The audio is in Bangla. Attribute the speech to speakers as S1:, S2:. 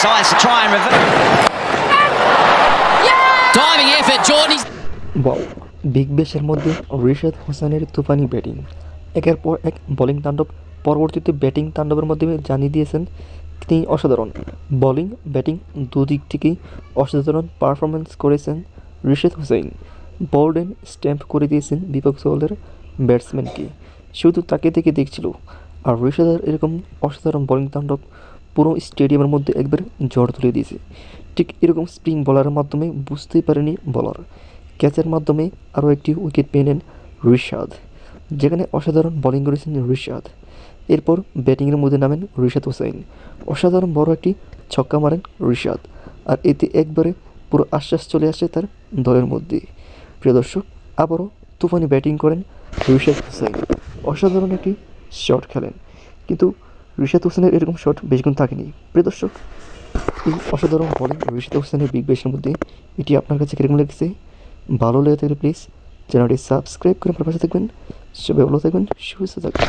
S1: decides to try and reverse.
S2: Diving effort, Jordan.
S3: Wow big ব্যাশের মধ্যে রিশাদ হোসেনের তুফানি ব্যাটিং একের পর এক বোলিং তাণ্ডব পরবর্তীতে ব্যাটিং তাণ্ডবের মাধ্যমে জানিয়ে দিয়েছেন তিনি অসাধারণ বোলিং ব্যাটিং দুদিক থেকেই অসাধারণ পারফরমেন্স করেছেন রিশাদ হোসেন অ্যান্ড স্ট্যাম্প করে দিয়েছেন বিপক্ষ দলের ব্যাটসম্যানকে শুধু তাকে দেখে দেখছিল আর রিশাদের এরকম অসাধারণ বোলিং তাণ্ডব পুরো স্টেডিয়ামের মধ্যে একবার ঝড় তুলে দিয়েছে। ঠিক এরকম স্প্রিং বলারের মাধ্যমে বুঝতেই পারেনি বলার। ক্যাচের মাধ্যমে আরও একটি উইকেট পেয়ে নেন রিশাদ, যেখানে অসাধারণ বোলিং করেছেন রিশাদ। এরপর ব্যাটিংয়ের মধ্যে নামেন রিশাদ হোসেন। অসাধারণ বড় একটি ছক্কা মারেন রিশাদ, আর এতে একবারে পুরো আশ্বাস চলে আসে তার দলের মধ্যে। প্রিয় দর্শক, আবারও তুফানি ব্যাটিং করেন রিশাদ হোসেন। অসাধারণ একটি শট খেলেন, কিন্তু রিশাদ হোসেনের এরকম শট বেশগুণ থাকেনি। প্রিয় দর্শক, এই অসাধারণ বলে রিশাদ হোসেনের বিগ বেশের মধ্যে এটি আপনার কাছে কীরকম লেগেছে? ভালো লেগে থাকলে প্লিজ চ্যানেলটি সাবস্ক্রাইব করে আমার পাশে থাকবেন। সবাই ভালো থাকবেন, সুস্থ থাকবেন।